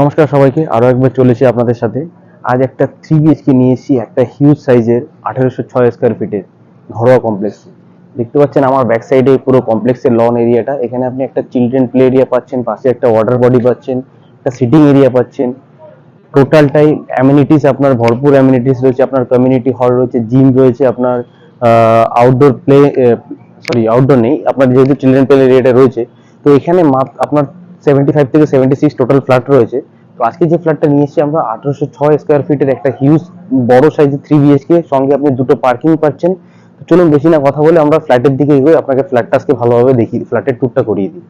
নমস্কার সবাইকে আরও একবার চলেছি আপনাদের সাথে। আজ একটা থ্রি বিএইচকে নিয়ে এসেছি, একটা হিউজ সাইজের আঠেরোশো ছয় স্কোয়ার ফিটের ঘরোয়া কমপ্লেক্স দেখতে পাচ্ছেন আমার ব্যাক সাইডে পুরো কমপ্লেক্সের লন এরিয়াটা এখানে আপনি একটা চিলড্রেন প্লে এরিয়া পাচ্ছেন, পাশে একটা ওয়াটার বডি পাচ্ছেন, একটা সিটিং এরিয়া পাচ্ছেন। টোটালটাই অ্যামিনিটিস আপনার, ভরপুর অ্যামিনিটিস রয়েছে, আপনার কমিউনিটি হল রয়েছে জিম রয়েছে, আপনার আউটডোর প্লে সরি আউটডোর নেই, আপনার যেহেতু চিলড্রেন প্লে এরিয়াটা রয়েছে, তো এখানে আপনার সেভেন্টি ফাইভ থেকে সেভেন্টি সিক্স টোটাল ফ্ল্যাট রয়েছে। তো আজকে যে ফ্ল্যাটটা নিয়ে এসেছি আমরা, আঠারোশো ছয় স্কোয়ার ফিটের একটা হিউজ বড় সাইজের থ্রি বিএইচকে সঙ্গে আপনি দুটো পার্কিং পাচ্ছেন। চলুন বেশি না কথা বলে আমরা ফ্ল্যাটের দিকে এগোই, আপনাকে ফ্ল্যাটটা আজকে ভালোভাবে দেখি ফ্ল্যাটের ট্যুরটা করিয়ে দিই।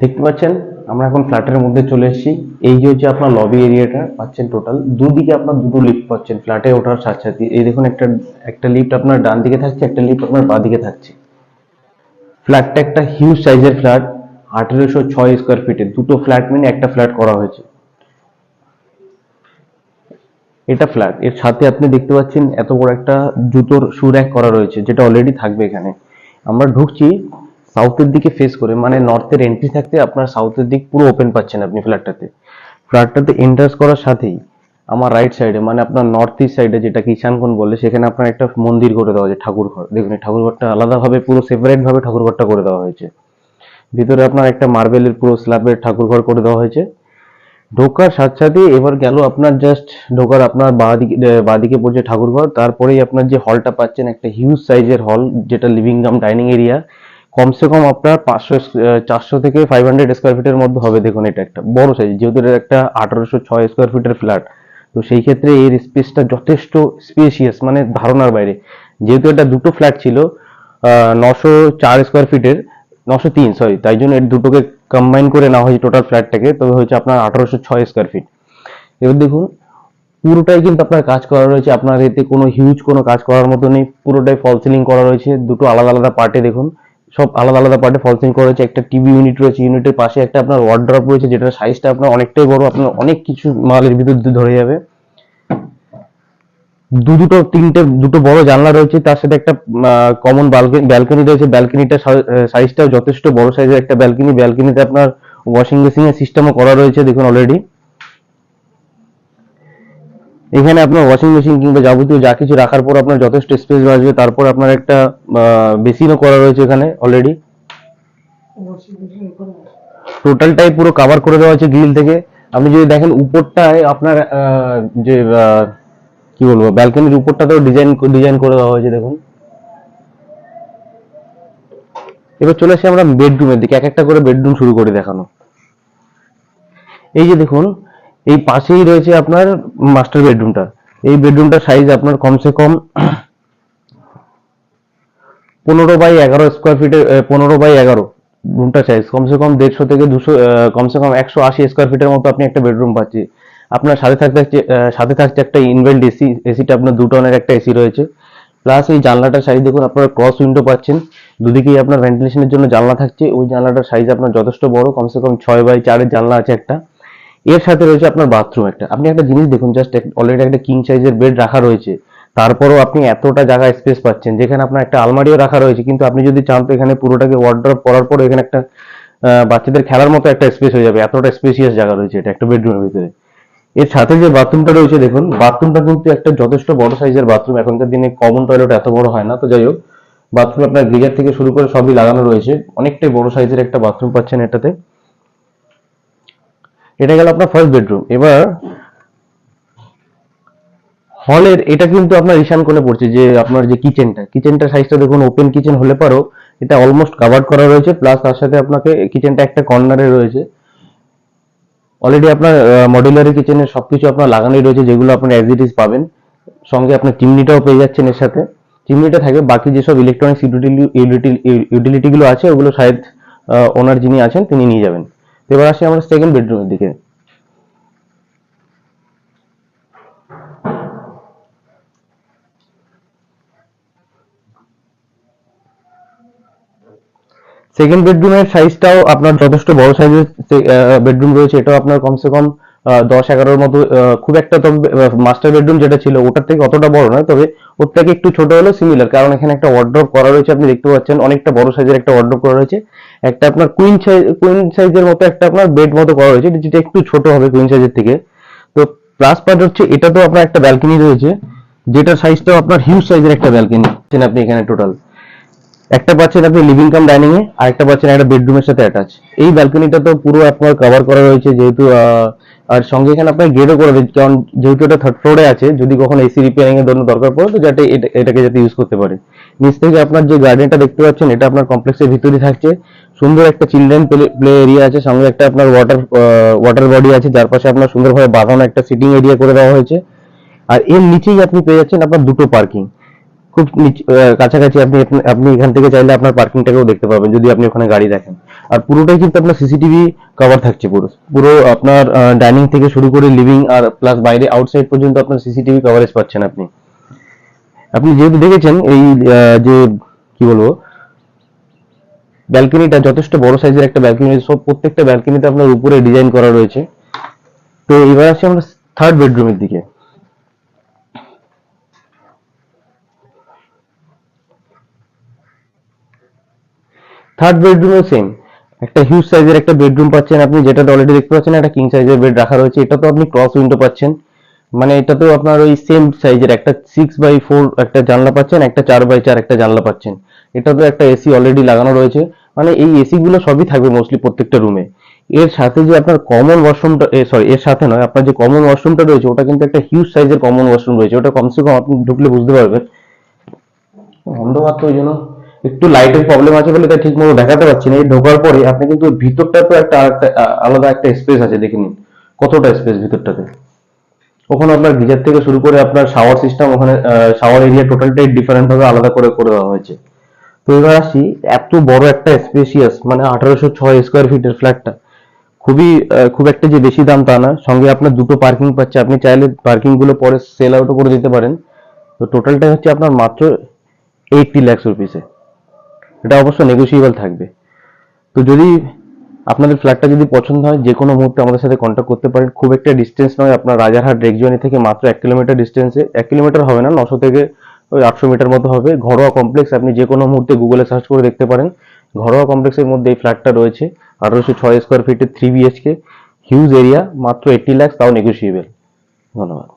দেখতে পাচ্ছেন, আমরা এখন ফ্ল্যাটের মধ্যে চলে এসেছি। এই যে হচ্ছে আপনার লবি এরিয়াটা পাচ্ছেন টোটাল দুদিকে আপনার দুটো লিফট পাচ্ছেন ফ্ল্যাটে ওঠার সাথে সাথে। এই দেখুন, একটা একটা লিফট আপনার ডান দিকে থাকছে, একটা লিফট আপনার বাঁ দিকে থাকছে। ফ্ল্যাটটা একটা হিউজ সাইজের ফ্ল্যাট আঠেরোশো ছয় স্কোয়ার ফিটের দুটো ফ্ল্যাট মিলে একটা ফ্ল্যাট করা হয়েছে। এটা ফ্ল্যাট এর সাথে আপনি দেখতে পাচ্ছেন এত বড় একটা জুতোর শু র্যাক করা রয়েছে, যেটা অলরেডি থাকবে এখানে। আমরা ঢুকছি সাউথের দিকে ফেস করে মানে নর্থের এন্ট্রি থাকতে আপনার সাউথের দিক পুরো ওপেন পাচ্ছেন আপনি ফ্ল্যাটটাতে ফ্ল্যাটটাতে এন্টার্স করার সাথেই আমার রাইট সাইডে মানে আপনার নর্থ ইস্ট সাইডে যেটা কিষানগঞ্জ বলে, সেখানে আপনার একটা মন্দির করে দেওয়া হয়েছে, ঠাকুর ঘর। দেখুন, এই ঠাকুর ঘরটা আলাদাভাবে পুরো সেপারেট ভাবে ঠাকুর ঘরটা করে দেওয়া হয়েছে। ভিতরে আপনার একটা মার্বেলের পুরো স্ল্যাবের ঠাকুর ঘর করে দেওয়া হয়েছে। ঢোকার সাথে সাথে এবার গেল আপনার জাস্ট ঢোকার আপনার বাঁদিকে বাঁদিকে পড়ছে ঠাকুর ঘর। তারপরেই আপনার যে হলটা পাচ্ছেন, একটা হিউজ সাইজের হল যেটা লিভিং কাম ডাইনিং এরিয়া কমসে কম আপনার পাঁচশো চারশো থেকে ফাইভ হান্ড্রেড স্কোয়ার ফিটের মধ্যে হবে। দেখুন, এটা একটা বড় সাইজ যেহেতু এটা একটা আঠারোশো ছয় স্কোয়ার ফিটের ফ্ল্যাট তো সেই ক্ষেত্রে এর স্পেসটা যথেষ্ট স্পেশিয়াস মানে ধারণার বাইরে। যেহেতু এটা দুটো ফ্ল্যাট ছিল নশো চার স্কোয়ার ফিটের নশো তিন সরি তাই জন্য এর দুটোকে কম্বাইন করে নেওয়া হয়েছে টোটাল ফ্ল্যাটটাকে তবে হচ্ছে আপনার আঠারোশো ছয় স্কোয়ার ফিট এবার দেখুন, পুরোটাই কিন্তু আপনার কাজ করা রয়েছে, আপনার এতে কোনো হিউজ কোনো কাজ করার মতো নেই, পুরোটাই ফল সিলিং করা রয়েছে, দুটো আলাদা আলাদা পার্টে দেখুন। সব আলাদা আলাদা পার্টে ফলসিং করা রয়েছে একটা টিভি ইউনিট রয়েছে ইউনিটের পাশে একটা আপনার ওয়ার্ড্রপ রয়েছে, যেটার সাইজটা আপনার অনেকটাই বড়, আপনার অনেক কিছু মালের ভিতর ধরে যাবে। দু দুটো, তিনটে, দুটো বড় জানলা রয়েছে, তার সাথে একটা কমন ব্যালকনি রয়েছে ব্যালকনিটার সাইজটাও যথেষ্ট বড় সাইজের একটা ব্যালকনি ব্যালকনিতে আপনার ওয়াশিং মেশিনের সিস্টেমও করা রয়েছে, দেখুন অলরেডি এখানে আপনার ওয়াশিং মেশিন কিংবা যাবতীয় যা কিছু রাখার পর আপনার যথেষ্ট স্পেস বাঁচবে তারপর আপনার একটা বেসিনও করা রয়েছে এখানে অলরেডি টোটালটাই পুরো কভার করে দেওয়া আছে গ্রিল থেকে। আপনি যদি দেখেন উপরটায় আপনার যে কি বলব ব্যালকনির উপরটাতেও ডিজাইন ডিজাইন করে দেওয়া হয়েছে, দেখুন। এবার চলে আসি আমরা বেডরুমের দিকে। এক একটা করে বেডরুম শুরু করে দেখানো। এই যে দেখুন এই পাশেই রয়েছে আপনার মাস্টার বেডরুমটা এই বেডরুমটার সাইজ আপনার কমসে কম পনেরো বাই এগারো স্কোয়ার ফিটের পনেরো বাই এগারো রুমটা সাইজ কমসে কম দেড়শো থেকে দুশো কমসে কম একশো আশি স্কোয়ার ফিটের মতো আপনি একটা বেডরুম পাচ্ছি আপনার সাথে থাকতে সাথে থাকছে একটা ইনভেল্ট এসি এসিটা আপনার দু টনের একটা এসি রয়েছে। প্লাস এই জানলাটার সাইজ দেখুন, আপনারা ক্রস উইন্ডো পাচ্ছেন। দুদিকেই আপনার ভেন্টিলেশনের জন্য জানলা থাকছে। ওই জানলাটার সাইজ আপনার যথেষ্ট বড়, কমসে কম ছয় বাই চারের জানলা আছে একটা। এর সাথে রয়েছে আপনার বাথরুম একটা। আপনি একটা জিনিস দেখুন জাস্ট অলরেডি একটা কিং সাইজের বেড রাখা রয়েছে। তারপরও আপনি এতটা জায়গা স্পেস পাচ্ছেন, যেখানে আপনার একটা আলমারিও রাখা রয়েছে, কিন্তু আপনি যদি চান তো এখানে পুরোটাকে ওয়ার্ড্রপ করার পর এখানে একটা বাচ্চাদের খেলার মতো একটা স্পেস হয়ে যাবে। এতটা স্পেসিয়াস জায়গা রয়েছে এটা একটা বেডরুমের ভিতরে। এর সাথে যে বাথরুমটা রয়েছে, দেখুন বাথরুমটা কিন্তু একটা যথেষ্ট বড় সাইজের বাথরুম এখনকার দিনে কমন টয়লেট এত বড় হয় না, তো যাই হোক বাথরুম আপনার গিজার থেকে শুরু করে সবই লাগানো রয়েছে। অনেকটাই বড় সাইজের একটা বাথরুম পাচ্ছেন এটাতে। এটা গেল আপনার ফার্স্ট বেডরুম এবার হলের এটা কিন্তু আপনার ঈশান কোণে পড়ছে, যে আপনার যে কিচেনটা কিচেনটা সাইজটা দেখুন ওপেন কিচেন হলে পারো, এটা অলমোস্ট কাভার্ড করা রয়েছে প্লাস তার সাথে আপনাকে কিচেনটা একটা কর্নারে রয়েছে। অলরেডি আপনার মডিউলারি কিচেনের সবকিছু আপনার লাগানোই রয়েছে, যেগুলো আপনার অ্যাজ ইট ইজ পাবেন। সঙ্গে আপনার চিমনিটাও পেয়ে যাচ্ছেন এর সাথে। চিমনিটা থাকবে বাকি যেসব ইলেকট্রনিক্স ইউটিলিটি গুলো আছে, ওগুলো শায়দ ওনার যিনি আছেন, তিনি নিয়ে যাবেন। এবার আসি আমরা সেকেন্ড বেডরুমের দিকে। সেকেন্ড বেডরুমের সাইজটাও আপনার যথেষ্ট বড় সাইজের বেডরুম রয়েছে, এটাও আপনার কমসে কম দশ এগারোর মতো খুব একটা তবে মাস্টার বেডরুম যেটা ছিল ওটার থেকে অতটা বড় নয় তবে ওর থেকে একটু ছোট হলেও সিমিলার কারণ এখানে একটা ওয়ার্ড্রপ করা রয়েছে আপনি দেখতে পাচ্ছেন অনেকটা বড় সাইজের একটা ওয়ার্ড্রপ করা রয়েছে। একটা আপনার কুইন সাইজ কুইন সাইজের মতো একটা আপনার বেড মতো করা রয়েছে যেটা একটু ছোট হবে কুইন সাইজের থেকে। তো প্লাস পয়েন্ট হচ্ছে এটা তো আপনার একটা ব্যালকনি রয়েছে যেটার সাইজটাও আপনার হিউজ সাইজের একটা ব্যালকনি আপনি এখানে টোটাল একটা পাচ্ছেন আপনি লিভিং কাম ডাইনিং এ আর একটা পাচ্ছেন একটা বেডরুমের সাথে অ্যাটাচ এই ব্যালকনিটা তো পুরো আপনার কভার করা রয়েছে যেহেতু আহ, আর সঙ্গে এখানে আপনার গেটও করে দিচ্ছে, কারণ যেহেতু এটা থার্ড ফ্লোরে আছে, যদি কখনো এসি রিপেয়ারিং এর জন্য দরকার পড়ে, তো যাতে এটা- এটাকে যাতে ইউজ করতে পারে। নিচ থেকে আপনার যে গার্ডেনটা দেখতে পাচ্ছেন, এটা আপনার কমপ্লেক্সের ভিতরে থাকছে। সুন্দর একটা চিলড্রেন প্লে এরিয়া আছে সঙ্গে একটা আপনার ওয়াটার ওয়াটার বডি আছে, যার পাশে আপনার সুন্দরভাবে বাঁধানো একটা সিটিং এরিয়া করে দেওয়া হয়েছে। আর এর নিচেই আপনি পেয়ে যাচ্ছেন আপনার দুটো পার্কিং খুব কাছাকাছি আপনি আপনি- আপনি এখান থেকে চাইলে আপনার পার্কিংটাকেও দেখতে পাবেন, যদি আপনি ওখানে গাড়ি রাখেন আর পুরোটাই কিন্তু আপনার সিসিটিভি কভার থাকছে পুরো। পুরো আপনার ডাইনিং থেকে শুরু করে লিভিং আর প্লাস বাইরে আউটসাইড পর্যন্ত আপনার সিসিটিভি কভারেজ পাচ্ছেন আপনি। আপনি যেহেতু দেখেছেন এই যে, কি বলব ব্যালকনিটা যথেষ্ট বড় সাইজের একটা ব্যালকনি সব প্রত্যেকটা ব্যালকনিতে আপনার উপরে ডিজাইন করা রয়েছে। তো এবার আসি আমরা থার্ড বেডরুমের দিকে। থার্ড বেডরুমও সেম একটা হিউজ সাইজের একটা বেডরুম পাচ্ছেন আপনি, যেটা অলরেডি দেখতে পাচ্ছেন, একটা কিং সাইজের বেড রাখা রয়েছে। এটা তো আপনি ক্রস উইন্ডো পাচ্ছেন। মানে এটাতেও আপনার ওই সেম সাইজের একটা সিক্স বাই ফোর একটা জানলা পাচ্ছেন, একটা চার বাই চার একটা জানলা পাচ্ছেন। এটাতেও একটা এসি অলরেডি লাগানো রয়েছে। মানে এই এসি গুলো সবই থাকবে মোস্টলি প্রত্যেকটা রুমে এর সাথে যে আপনার কমন ওয়াশরুমটা সরি এর সাথে নয়, আপনার যে কমন ওয়াশরুমটা রয়েছে, ওটা কিন্তু একটা হিউজ সাইজের কমন ওয়াশরুম রয়েছে। ওটা কমসে কম আপনি ঢুকলে বুঝতে পারবেন। অন্ধকার তো ওই জন্য। একটু লাইটের প্রবলেম আছে বলে এটা ঠিক মতো দেখাতে পাচ্ছি না। এই ঢোকার পরে আপনি কিন্তু ভিতরটা তো একটা আলাদা একটা স্পেস আছে, দেখে নিন। কতটা স্পেস ভিতরটাতে? ওখানে আপনার গিজার থেকে শুরু করে আপনার শাওয়ার সিস্টেম ওখানে শাওয়ার এরিয়া টোটালটাই ডিফারেন্ট ভাবে আলাদা করে করে দেওয়া হয়েছে। তো এবার আসি, এত বড় একটা স্পেসিয়াস মানে আঠারোশো ছয় স্কোয়ার ফিটের ফ্ল্যাটটা খুবই খুব একটা যে বেশি দাম তা না। সঙ্গে আপনার দুটো পার্কিং পাচ্ছে। আপনি চাইলে পার্কিংগুলো পরে সেল আউটও করে দিতে পারেন। তো টোটালটা হচ্ছে আপনার মাত্র এইটটি ল্যাক্স রুপিসে এটা অবশ্য নেগোসিয়েবল থাকবে। তো যদি আপনাদের ফ্ল্যাটটা যদি পছন্দ হয়, যে কোনো মুহূর্তে আমাদের সাথে কন্ট্যাক্ট করতে পারেন। খুব একটা ডিস্টেন্স নয়, আপনার রাজারহাট রেকজুয়ানি থেকে মাত্র এক কিলোমিটার ডিস্টেন্সে এক কিলোমিটার হবে না, নশো থেকে ওই আটশো মিটার মতো হবে। ঘরোয়া কমপ্লেক্স আপনি যে কোনো মুহূর্তে গুগলে সার্চ করে দেখতে পারেন। ঘরোয়া কমপ্লেক্সের মধ্যে এই ফ্ল্যাটটা রয়েছে। আঠারোশো ছয় স্কোয়ার ফিটের থ্রি বিএইচকে হিউজ এরিয়া মাত্র এইটটি ল্যাক্স তাও নেগোসিয়েবল ধন্যবাদ।